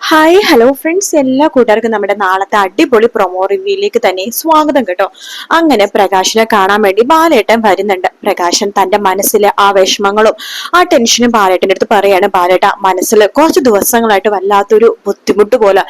Hi hello friends എല്ലാ കൂട്ടുകാർക്കും നമ്മുടെ നാളത്തെ അടിപൊളി പ്രൊമോ റിവ്യൂയിലേക്ക് തന്നെ സ്വാഗതം കേട്ടോ. അങ്ങനെ പ്രകാശിനെ കാണാൻ വേണ്ടി ബാലേട്ടൻ വരുന്നുണ്ട്. പ്രകാശൻ തന്റെ മനസ്സിലെ ആ വിഷമങ്ങളും ആ ടെൻഷനും ബാലേട്ടന്റെ അടുത്ത് പറയാണ്. ബാലേട്ട മനസ്സിൽ കുറച്ച് ദിവസങ്ങളായിട്ട് വല്ലാത്തൊരു ബുദ്ധിമുട്ട് പോലെ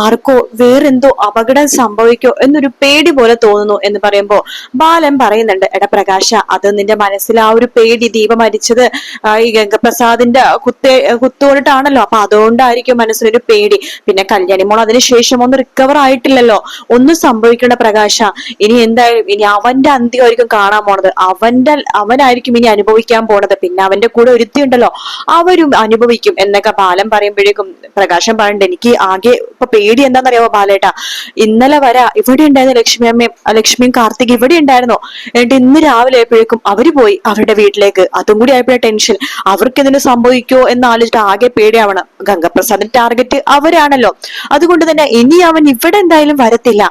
ആർക്കോ വേറെന്തോ അപകടം സംഭവിക്കോ എന്നൊരു പേടി പോലെ തോന്നുന്നു എന്ന് പറയുമ്പോൾ ബാലൻ പറയുന്നുണ്ട് എടാ പ്രകാശ അത് നിന്റെ മനസ്സിൽ ആ ഒരു പേടി ദീപം മരിച്ചത് ആ, ഈ ഗംഗപ്രസാദിന്റെ കുത്തേ കുത്തുകൊണ്ടിട്ടാണല്ലോ അപ്പൊ അതുകൊണ്ടായിരിക്കും മനസ്സിലൊരു പേടി പിന്നെ കല്യാണി മോൾ അതിനുശേഷം ഒന്ന് റിക്കവർ ആയിട്ടില്ലല്ലോ. ഒന്നും സംഭവിക്കേണ്ട പ്രകാശ. ഇനി എന്തായാലും ഇനി അവന്റെ അന്ത്യമായിരിക്കും കാണാൻ പോണത്. അവന്റെ അവനായിരിക്കും ഇനി അനുഭവിക്കാൻ പോണത്. പിന്നെ അവന്റെ കൂടെ ഒരുത്തി ഉണ്ടല്ലോ അവരും അനുഭവിക്കും എന്നൊക്കെ ബാലം പറയുമ്പോഴേക്കും പ്രകാശം പറയണ്ട എനിക്ക് ആകെ ഇപ്പൊ പേടി എന്താണെന്നറിയാമോ ബാലേട്ട? ഇന്നലെ വരാ ഇവിടെ ഉണ്ടായിരുന്നു ലക്ഷ്മി അമ്മയും ലക്ഷ്മിയും കാർത്തിക് ഇവിടെ ഉണ്ടായിരുന്നു. എന്നിട്ട് ഇന്ന് രാവിലെ ആയപ്പോഴേക്കും അവർ പോയി അവരുടെ വീട്ടിലേക്ക്. അതും കൂടി ആയപ്പോഴേ ടെൻഷൻ അവർക്ക് എന്തിനു സംഭവിക്കോ എന്ന് ആലോചിച്ചിട്ട് ആകെ പേടിയാവണം. ഗംഗപ്രസാദിന്റെ ടാർഗറ്റ് അവരാണല്ലോ. അതുകൊണ്ട് തന്നെ ഇനി അവൻ ഇവിടെ എന്തായാലും വരത്തില്ല.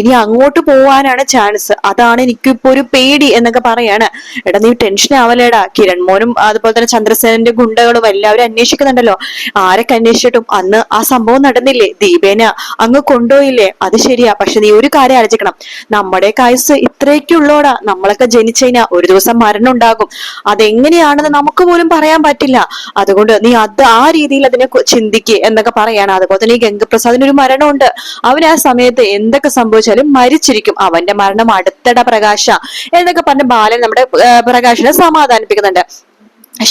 ഇനി അങ്ങോട്ട് പോവാനാണ് ചാൻസ് അതാണ് എനിക്കിപ്പോ ഒരു പേടി എന്നൊക്കെ പറയാണ്. എടാ നീ ടെൻഷൻ ആവലേടാ കിരൺ മോനും അതുപോലെ തന്നെ ചന്ദ്രസേനന്റെ ഗുണ്ടകളും എല്ലാവരും അന്വേഷിക്കുന്നുണ്ടല്ലോ. ആരൊക്കെ അന്വേഷിച്ചിട്ടും അന്ന് ആ സംഭവം നടന്നില്ലേ? ദീപേന അങ്ങ് കൊണ്ടുപോയില്ലേ? അത് ശരിയാ. പക്ഷെ നീ ഒരു കാര്യം ആലോചിക്കണം. നമ്മുടെ കായസ് ഇത്രയൊക്കെയുള്ളോടാ. നമ്മളൊക്കെ ജനിച്ചതിനാ ഒരു ദിവസം മരണം ഉണ്ടാകും അതെങ്ങനെയാണെന്ന് നമുക്ക് പോലും പറയാൻ പറ്റില്ല. അതുകൊണ്ട് നീ അത് ആ രീതിയിൽ അതിനെ ചിന്തിക്ക് എന്നൊക്കെ പറയാണ്. അതുപോലെ തന്നെ ഈ ഗംഗപ്രസാദിന് ഒരു മരണമുണ്ട്. അവൻ ആ സമയത്ത് എന്തൊക്കെ സംഭവിച്ചാലും മരിച്ചിരിക്കും. അവന്റെ മരണം അടുത്തട പ്രകാശ. എന്നൊക്കെ പറഞ്ഞ ബാലൻ നമ്മുടെ പ്രകാശിനെ സമാധാനിപ്പിക്കുന്നുണ്ട്.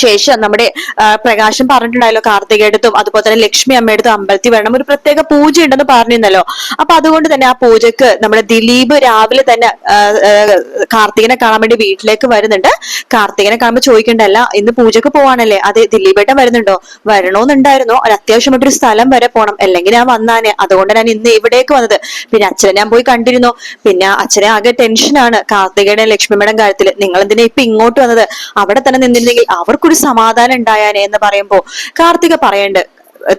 ശേഷം നമ്മുടെ പ്രകാശം പറഞ്ഞിട്ടുണ്ടായല്ലോ കാർത്തികേടത്തും അതുപോലെ തന്നെ ലക്ഷ്മി അമ്മയടുത്തും അമ്പലത്തിൽ വരണം. ഒരു പ്രത്യേക പൂജ ഉണ്ടെന്ന് പറഞ്ഞിരുന്നല്ലോ. അപ്പൊ അതുകൊണ്ട് തന്നെ ആ പൂജക്ക് നമ്മുടെ ദിലീപ് രാവിലെ തന്നെ കാർത്തികനെ കാണാൻ വേണ്ടി വീട്ടിലേക്ക് വരുന്നുണ്ട്. കാർത്തികനെ കാണുമ്പോൾ ചോദിക്കണ്ടല്ല ഇന്ന് പൂജക്ക് പോവാണല്ലേ? അതെ ദിലീപേട്ടൻ വരുന്നുണ്ടോ? വരണോന്നുണ്ടായിരുന്നോ ഒരു അത്യാവശ്യമായിട്ടൊരു സ്ഥലം വരെ പോണം. അല്ലെങ്കിൽ ഞാൻ വന്നാനെ. അതുകൊണ്ട് ഞാൻ ഇന്ന് ഇവിടേക്ക് വന്നത്. പിന്നെ അച്ഛനെ ഞാൻ പോയി കണ്ടിരുന്നു. പിന്നെ അച്ഛനെ ആകെ ടെൻഷനാണ് കാർത്തികയുടെ ലക്ഷ്മിയുടെ കാര്യത്തിൽ നിങ്ങൾ എന്തിനാ ഇപ്പൊ ഇങ്ങോട്ട് വന്നത്? അവിടെ തന്നെ നിന്നിരുന്നെങ്കിൽ അവർക്കൊരു സമാധാനം ഉണ്ടായാനേ എന്ന് പറയുമ്പോ കാർത്തിക പറയണ്ട്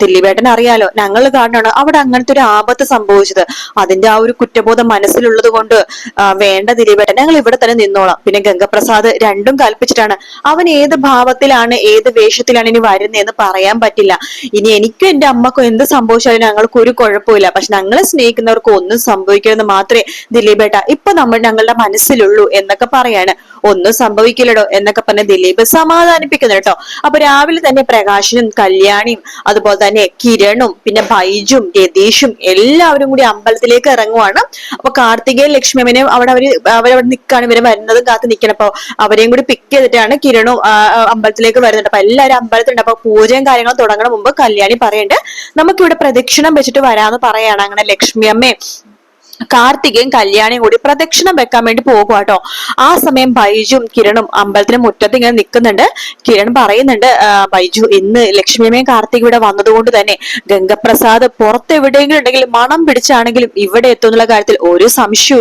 ദിലീപേട്ടൻ അറിയാലോ ഞങ്ങൾ കാരണമാണ് അവിടെ അങ്ങനത്തെ ഒരു ആപത്ത് സംഭവിച്ചത്. അതിന്റെ ആ ഒരു കുറ്റബോധം മനസ്സിലുള്ളത് കൊണ്ട് വേണ്ട തില്ലിവേട്ടൻ ഞങ്ങൾ ഇവിടെ തന്നെ നിന്നോളാം. പിന്നെ ഗംഗപ്രസാദ് രണ്ടും കൽപ്പിച്ചിട്ടാണ്. അവൻ ഏത് ഭാവത്തിലാണ് ഏത് വേഷത്തിലാണ് ഇനി വരുന്നതെന്ന് പറയാൻ പറ്റില്ല. ഇനി എനിക്കും എന്റെ അമ്മക്കും എന്ത് സംഭവിച്ചാലും ഞങ്ങൾക്ക് ഒരു കുഴപ്പമില്ല. പക്ഷെ ഞങ്ങളെ സ്നേഹിക്കുന്നവർക്ക് ഒന്നും സംഭവിക്കരുതെന്ന് മാത്രമേ ദിലീപേട്ട ഇപ്പൊ നമ്മൾ ഞങ്ങളുടെ മനസ്സിലുള്ളൂ എന്നൊക്കെ പറയാണ്. ഒന്നും സംഭവിക്കില്ലടോ എന്നൊക്കെ പറഞ്ഞ് ദിലീപ് സമാധാനിപ്പിക്കുന്നു കേട്ടോ. അപ്പൊ രാവിലെ തന്നെ പ്രകാശനും കല്യാണിയും അതുപോലെ തന്നെ കിരണും പിന്നെ ബൈജും രതീഷും എല്ലാവരും കൂടി അമ്പലത്തിലേക്ക് ഇറങ്ങുവാണ്. അപ്പൊ കാർത്തികേയ ലക്ഷ്മിയമ്മനെയും അവിടെ അവർ അവരവിടെ നിൽക്കാണ് ഇവരെ വരുന്നതും കാത്ത് നിൽക്കണം അപ്പൊ അവരെയും കൂടി പിക്ക് ചെയ്തിട്ടാണ് കിരണും അമ്പലത്തിലേക്ക് വരുന്നുണ്ട് അപ്പൊ എല്ലാവരും അമ്പലത്തിലുണ്ട്. അപ്പൊ പൂജയും കാര്യങ്ങളും തുടങ്ങണ മുമ്പ് കല്യാണി പറയുന്നുണ്ട് നമുക്കിവിടെ പ്രദക്ഷിണം വെച്ചിട്ട് വരാന്ന് പറയാണ്. അങ്ങനെ ലക്ഷ്മി അമ്മയും കാർത്തികയും കല്യാണിയും കൂടി പ്രദക്ഷിണം വെക്കാൻ വേണ്ടി പോകും കേട്ടോ ആ സമയം ബൈജും കിരണും അമ്പലത്തിന് മുറ്റത്ത് ഇങ്ങനെ നിൽക്കുന്നുണ്ട്. കിരൺ പറയുന്നുണ്ട് "ആ, ബൈജു ഇന്ന് ലക്ഷ്മിയമ്മയും കാർത്തിക് ഇവിടെ വന്നതുകൊണ്ട് തന്നെ ഗംഗപ്രസാദ് പുറത്ത് എവിടെയെങ്കിലും ഉണ്ടെങ്കിലും മണം പിടിച്ചാണെങ്കിലും ഇവിടെ എത്തുന്നുള്ള കാര്യത്തിൽ ഒരു സംശയവും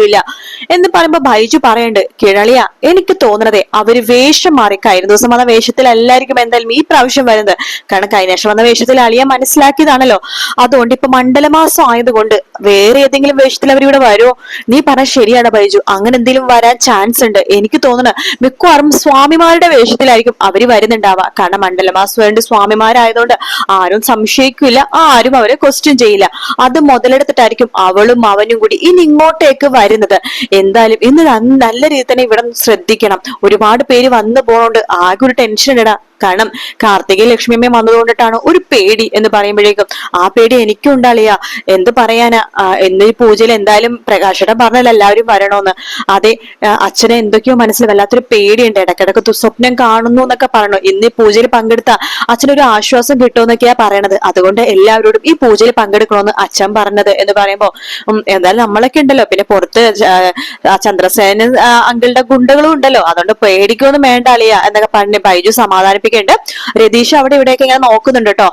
എന്ന് പറയുമ്പോൾ ബൈജു പറയുന്നുണ്ട് കിരളിയ എനിക്ക് തോന്നണതേ അവർ വേഷം മാറി കഴിഞ്ഞ ദിവസം വന്ന വേഷത്തിലല്ലായിരിക്കും എന്തായാലും ഈ പ്രാവശ്യം വരുന്നത്. കാരണം കഴിഞ്ഞ വർഷം വന്ന വേഷത്തിൽ അളിയ മനസ്സിലാക്കിയതാണല്ലോ. അതുകൊണ്ട് ഇപ്പൊ മണ്ഡലമാസം ആയതുകൊണ്ട് വേറെ ഏതെങ്കിലും വേഷത്തിൽ അവർ ഇവിടെ വരുമോ നീ പറഞ്ഞ ശരിയാണ് ബൈജു. അങ്ങനെ എന്തെങ്കിലും വരാൻ ചാൻസ് ഉണ്ട്. എനിക്ക് തോന്നുന്നു മിക്കവാറും സ്വാമിമാരുടെ വേഷത്തിലായിരിക്കും അവർ വരുന്നുണ്ടാവുക. കാരണം മണ്ഡലമാസം വേണ്ടി സ്വാമിമാരായതുകൊണ്ട് ആരും സംശയിക്കില്ല ആരും അവരെ ക്വസ്റ്റ്യൻ ചെയ്യില്ല. അത് മുതലെടുത്തിട്ടായിരിക്കും അവളും അവനും കൂടി ഇനി ഇങ്ങോട്ടേക്ക് വരുന്നത്. എന്തായാലും ഇന്ന് നല്ല രീതിയിൽ തന്നെ ഇവിടെ ശ്രദ്ധിക്കണം. ഒരുപാട് പേര് വന്നു പോണോണ്ട് ആകെ ഒരു ടെൻഷൻ ഇടാ കാരണം കാർത്തിക ലക്ഷ്മിയമ്മയും വന്നതുകൊണ്ടിട്ടാണ് ഒരു പേടി എന്ന് പറയുമ്പോഴേക്കും ആ പേടി എനിക്കും ഉണ്ടാളിയ എന്ത് പറയാനാ? എന്ത് പൂജയിൽ എന്തായാലും പ്രകാശനം പറഞ്ഞാൽ എല്ലാവരും വരണോന്ന് അതെ അച്ഛനെ എന്തൊക്കെയോ മനസ്സിൽ വല്ലാത്തൊരു പേടിയുണ്ട്. ഇടക്കിടക്ക് സ്വപ്നം കാണുന്നു എന്നൊക്കെ പറഞ്ഞു. ഇന്ന് ഈ പൂജയിൽ പങ്കെടുത്ത അച്ഛനൊരു ആശ്വാസം കിട്ടുമെന്നൊക്കെയാ പറയണത്. അതുകൊണ്ട് എല്ലാവരോടും ഈ പൂജയിൽ പങ്കെടുക്കണമെന്ന് അച്ഛൻ പറഞ്ഞത് എന്ന് പറയുമ്പോ എന്തായാലും നമ്മളൊക്കെ ഉണ്ടല്ലോ. പിന്നെ പുറത്ത് ചന്ദ്രസേന അങ്കിളുടെ ഗുണ്ടകളും ഉണ്ടല്ലോ. അതുകൊണ്ട് പേടിക്കൊന്നും വേണ്ട അളിയ എന്നൊക്കെ പറഞ്ഞ് ബൈജു സമാധാനിപ്പിക്കുന്നുണ്ട് രതീഷ് അവിടെ ഇവിടെയൊക്കെ ഇങ്ങനെ നോക്കുന്നുണ്ട് കേട്ടോ.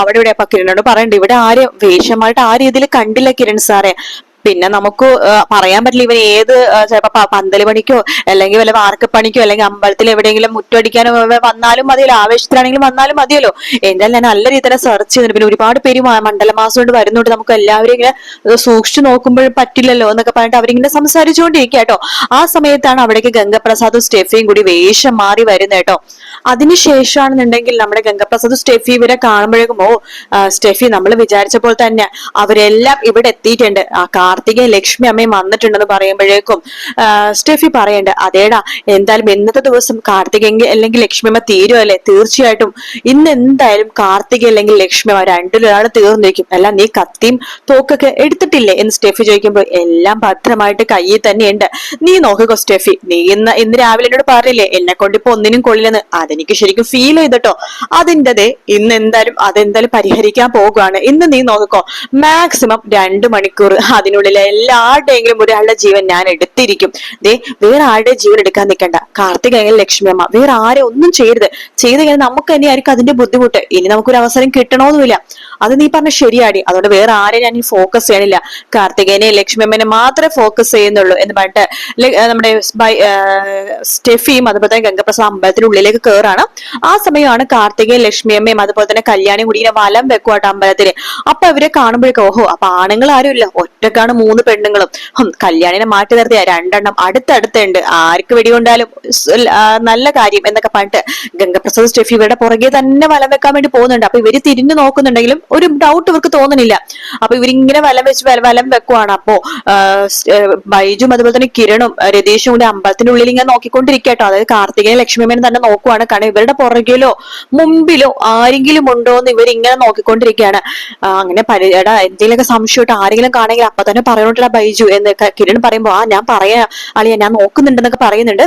അവിടെ ഇവിടെ അപ്പൊ കിരണോട് പറയണ്ട് ഇവിടെ ആരും വേഷമായിട്ട് ആ രീതിയിൽ കണ്ടില്ല കിരൺ സാറെ. പിന്നെ നമുക്ക് പറയാൻ പറ്റില്ല ഇവൻ ഏത് ചിലപ്പോ പന്തൽ പണിക്കോ അല്ലെങ്കിൽ വല്ല വാർക്കപ്പണിക്കോ അല്ലെങ്കിൽ അമ്പലത്തിൽ എവിടെയെങ്കിലും മുറ്റടിക്കാനോ വന്നാലും മതിയല്ലോ. ആവേശത്തിലാണെങ്കിലും വന്നാലും മതിയല്ലോ. എന്തായാലും ഞാൻ നല്ല രീതിയിൽ സെർച്ച് ചെയ്തിട്ട് പിന്നെ ഒരുപാട് പേര് മണ്ഡലമാസം കൊണ്ട് വരുന്നുണ്ട്. നമുക്ക് എല്ലാവരും ഇങ്ങനെ സൂക്ഷിച്ചു നോക്കുമ്പോൾ പറ്റില്ലല്ലോ എന്നൊക്കെ പറഞ്ഞിട്ട് അവരിങ്ങനെ സംസാരിച്ചുകൊണ്ടിരിക്കുക കേട്ടോ. ആ സമയത്താണ് അവിടേക്ക് ഗംഗപ്രസാദും സ്റ്റെഫിയും കൂടി വേഷം മാറി വരുന്നത് കേട്ടോ. അതിനുശേഷമാണെന്നുണ്ടെങ്കിൽ നമ്മുടെ ഗംഗപ്രസാദ് സ്റ്റെഫി ഇവരെ കാണുമ്പോഴേക്കും ഓ സ്റ്റെഫി നമ്മൾ വിചാരിച്ച പോലെ തന്നെ അവരെല്ലാം ഇവിടെ എത്തിയിട്ടുണ്ട്. ആ കാർത്തിക ലക്ഷ്മി അമ്മയും വന്നിട്ടുണ്ടെന്ന് പറയുമ്പോഴേക്കും സ്റ്റെഫി പറയണ്ട അതേടാ എന്തായാലും ഇന്നത്തെ ദിവസം കാർത്തിക അല്ലെങ്കിൽ ലക്ഷ്മി അമ്മ തീരുമല്ലേ തീർച്ചയായിട്ടും ഇന്ന് എന്തായാലും കാർത്തിക അല്ലെങ്കിൽ ലക്ഷ്മി അമ്മ രണ്ടിലൊരാൾ തീർന്നിരിക്കും. അല്ല നീ കത്തിയും തോക്കൊക്കെ എടുത്തിട്ടില്ലേ? എന്ന് സ്റ്റെഫി ചോദിക്കുമ്പോൾ എല്ലാം ഭദ്രമായിട്ട് കയ്യിൽ തന്നെയുണ്ട്. നീ നോക്കിക്കോ സ്റ്റെഫി നീ ഇന്ന് ഇന്ന് രാവിലെ എന്നോട് പറഞ്ഞില്ലേ എന്നെ കൊണ്ട് ഇപ്പൊ ഒന്നിനും കൊള്ളില്ലെന്ന്. അതെനിക്ക് ശരിക്കും ഫീൽ ചെയ്തിട്ടോ? അതിന്റെത് ഇന്ന് എന്തായാലും അതെന്തായാലും പരിഹരിക്കാൻ പോകുകയാണ് ഇന്ന് നീ നോക്കിക്കോ മാക്സിമം രണ്ട് മണിക്കൂർ അതിനുള്ളിൽ എല്ലാവരുടെയെങ്കിലും ഒരാളുടെ ജീവൻ ഞാൻ എടുത്തിരിക്കും. ദേ വേറെ ആരുടെ ജീവൻ എടുക്കാൻ നിൽക്കണ്ട. കാർത്തിക അല്ലെങ്കിൽ ലക്ഷ്മി അമ്മ. വേറെ ആരെ ഒന്നും ചെയ്യരുത്. ചെയ്ത് കഴിഞ്ഞാൽ നമുക്ക് തന്നെ ആയിരിക്കും അതിന്റെ ബുദ്ധിമുട്ട്. ഇനി നമുക്കൊരു അവസരം കിട്ടണമെന്നില്ല അത് നീ പറഞ്ഞ ശരിയാടി. അതുകൊണ്ട് വേറെ ആരെ ഞാൻ ഫോക്കസ് ചെയ്യണില്ല കാർത്തികേനെ ലക്ഷ്മി അമ്മനെ മാത്രമേ ഫോക്കസ് ചെയ്യുന്നുള്ളൂ എന്ന് പറഞ്ഞിട്ട് നമ്മുടെ സ്റ്റെഫിയും അതുപോലെ തന്നെ ഗംഗപ്രസാദ് അമ്പലത്തിനുള്ളിലേക്ക് കയറാണ് ആ സമയമാണ് കാർത്തികയും ലക്ഷ്മി അമ്മയും അതുപോലെ തന്നെ കല്യാണി കൂടി ഇങ്ങനെ വലം വെക്കുവാട്ടോ അമ്പലത്തിൽ അപ്പൊ ഇവരെ കാണുമ്പോഴേക്കും ഓഹോ അപ്പൊ ആണുങ്ങൾ ആരും ഇല്ല ഒറ്റക്കാണ് മൂന്ന് പെണ്ണുങ്ങളും. കല്യാണിനെ മാറ്റി നിർത്തിയ രണ്ടെണ്ണം അടുത്തടുത്തുണ്ട്. ആർക്ക് വെടികൊണ്ടാലും നല്ല കാര്യം എന്നൊക്കെ പറഞ്ഞിട്ട് ഗംഗപ്രസാദ് സ്റ്റെഫി ഇവരുടെ പുറകെ തന്നെ വല വെക്കാൻ വേണ്ടി പോകുന്നുണ്ട്. അപ്പൊ ഇവർ തിരിഞ്ഞു നോക്കുന്നുണ്ടെങ്കിലും ഒരു ഡൗട്ട് ഇവർക്ക് തോന്നുന്നില്ല. അപ്പൊ ഇവരിങ്ങനെ വലം വെച്ച് വല- വെക്കുവാണ്. അപ്പോ ബൈജും അതുപോലെ തന്നെ കിരണും രതീഷും കൂടി അമ്പലത്തിന്റെ ഉള്ളിൽ ഇങ്ങനെ നോക്കിക്കൊണ്ടിരിക്കട്ടോ അതായത് കാർത്തികനെ ലക്ഷ്മിമേനും തന്നെ നോക്കുവാണ്. കാരണം ഇവരുടെ പുറകിലോ മുമ്പിലോ ആരെങ്കിലും ഉണ്ടോ എന്ന് ഇവരിങ്ങനെ നോക്കിക്കൊണ്ടിരിക്കുകയാണ്. അങ്ങനെ പരി എടാ എന്തെങ്കിലുമൊക്കെ സംശയമായിട്ട് ആരെങ്കിലും കാണെങ്കിൽ അപ്പൊ തന്നെ പറയണോട്ടില്ല ബൈജു എന്നൊക്കെ കിരൺ പറയുമ്പോ ആ ഞാൻ പറയാ അളിയ ഞാൻ നോക്കുന്നുണ്ടെന്നൊക്കെ പറയുന്നുണ്ട്.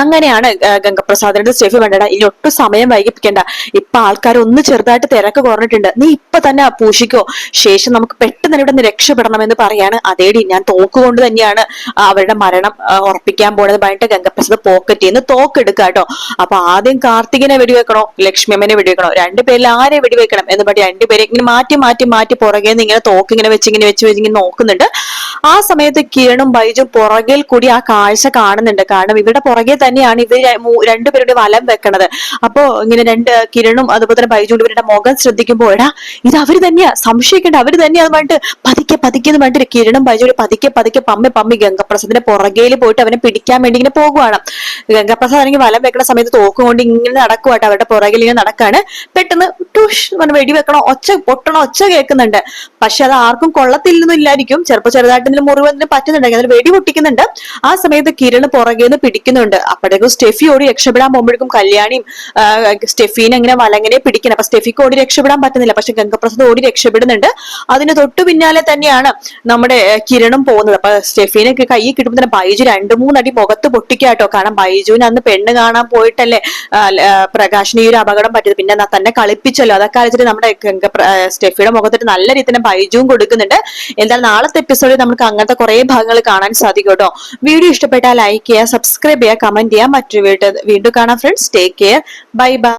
അങ്ങനെയാണ് ഗംഗപ്രസാദിന്റെ സ്റ്റെഫി വേണ്ടട ഇനി ഒട്ടും സമയം വൈകിപ്പിക്കേണ്ട. ഇപ്പൊ ആൾക്കാർ ഒന്ന് ചെറുതായിട്ട് തിരക്ക് കുറഞ്ഞിട്ടുണ്ട്. നീ ഇപ്പൊ തന്നെ പൂഷിക്കോ ശേഷം നമുക്ക് പെട്ടെന്ന് ഇവിടെ നിന്ന് രക്ഷപ്പെടണമെന്ന് പറയാണ്. അതേടി ഞാൻ തോക്കുകൊണ്ട് തന്നെയാണ് അവരുടെ മരണം ഉറപ്പിക്കാൻ പോണത് പറഞ്ഞിട്ട് ഗംഗപ്രസാദ് പോക്കറ്റിൽ നിന്ന് തോക്ക് എടുക്കുക കേട്ടോ അപ്പൊ ആദ്യം കാർത്തികനെ വെടിവെക്കണോ ലക്ഷ്മിയമ്മനെ വെടിവെക്കണോ? രണ്ടുപേരിൽ ആരെ വെടിവെക്കണം എന്ന് പറഞ്ഞ് രണ്ടുപേരെ ഇങ്ങനെ മാറ്റി മാറ്റി മാറ്റി പുറകെ നിന്ന് ഇങ്ങനെ തോക്ക് ഇങ്ങനെ വെച്ച് ഇങ്ങനെ വെച്ച് വെച്ച് ഇങ്ങനെ നോക്കുന്നുണ്ട്. ആ സമയത്ത് കിരണും ബൈജും പുറകിൽ കൂടി ആ കാഴ്ച കാണുന്നുണ്ട്. കാരണം ഇവരുടെ പുറകെ തന്നെയാണ് ഇവർ രണ്ടുപേരുടെ വലം വെക്കണത്. അപ്പോ ഇങ്ങനെ രണ്ട് കിരണും അതുപോലെ തന്നെ ബൈജുണ്ട് ഇവരുടെ മുഖം ശ്രദ്ധിക്കുമ്പോൾ എടാ ഇത് അവർ തന്നെയാ. സംശയിക്കേണ്ട അവർ തന്നെയാ അതുമായിട്ട് പതുക്കെ പതുക്കെ എന്ന് പറഞ്ഞിട്ട് കിരണും ബൈജുണ്ട് പതിക്കെ പതുക്കെ പമ്മി പമ്മി ഗംഗപ്രസാദിന്റെ പുറകേൽ പോയിട്ട് അവനെ പിടിക്കാൻ വേണ്ടി ഇങ്ങനെ പോകുവാണ്. ഗംഗപ്രസാദ് ആണെങ്കിൽ വലം വെക്കണ സമയത്ത് തോക്കും കൊണ്ട് ഇങ്ങനെ നടക്കുവാട്ടോ. അവരുടെ പുറകിൽ ഇങ്ങനെ നടക്കാണ്. പെട്ടെന്ന് ടൂഷ് പറഞ്ഞ് വെടി ഒച്ച പൊട്ടണോ ഒച്ച കേൾക്കുന്നുണ്ട്. പക്ഷെ അത് ആർക്കും കൊള്ളത്തില്ലെന്നില്ലായിരിക്കും ചിലപ്പോൾ ചെറുതായിട്ട് എന്തെങ്കിലും മുറിവ് എന്തെങ്കിലും പറ്റുന്നുണ്ടെങ്കിൽ അതിൽ വെടി പൊട്ടിക്കുന്നുണ്ട്. ആ സമയത്ത് കിരണ് പുറകെ നിന്ന് പിടിക്കുന്നുണ്ട്. അപ്പോഴേക്കും സ്റ്റെഫി ഓടി രക്ഷപ്പെടാൻ പോകുമ്പോഴേക്കും കല്യാണിയും സ്റ്റെഫീനെ ഇങ്ങനെ വലങ്ങനെ പിടിക്കണം. അപ്പൊ സ്റ്റെഫിക്ക് ഓടി രക്ഷപ്പെടാൻ പറ്റുന്നില്ല. പക്ഷെ ഗംഗപ്രസാദ് ഓടി രക്ഷപ്പെടുന്നുണ്ട്. അതിന് തൊട്ടു പിന്നാലെ തന്നെയാണ് നമ്മുടെ കിരണും പോകുന്നത്. അപ്പൊ സ്റ്റെഫീനെ കൈ കിട്ടുമ്പോൾ തന്നെ ബൈജു രണ്ടു മൂന്നടി മുഖത്ത് പൊട്ടിക്കാട്ടോ കാരണം ബൈജുവിന് അന്ന് പെണ്ണ് കാണാൻ പോയിട്ടല്ലേ പ്രകാശിന് ഈ ഒരു അപകടം പറ്റിയത്. പിന്നെ തന്നെ കളിപ്പിച്ചല്ലോ. അതൊക്കെ വെച്ചിട്ട് നമ്മുടെ സ്റ്റെഫിയുടെ മുഖത്തിട്ട് നല്ല രീതിയിൽ തന്നെ ബൈജുവും കൊടുക്കുന്നുണ്ട്. എന്തായാലും നാളത്തെ എപ്പിസോഡിൽ നമുക്ക് അങ്ങനത്തെ കുറെ ഭാഗങ്ങൾ കാണാൻ സാധിക്കും കേട്ടോ. വീഡിയോ ഇഷ്ടപ്പെട്ടാൽ ലൈക്ക് ചെയ്യുക സബ്സ്ക്രൈബ് ചെയ്യുക കമന്റ് ചെയ്യുക മറ്റൊരു വീട്ടിൽ വീണ്ടും കാണാം friends take care bye bye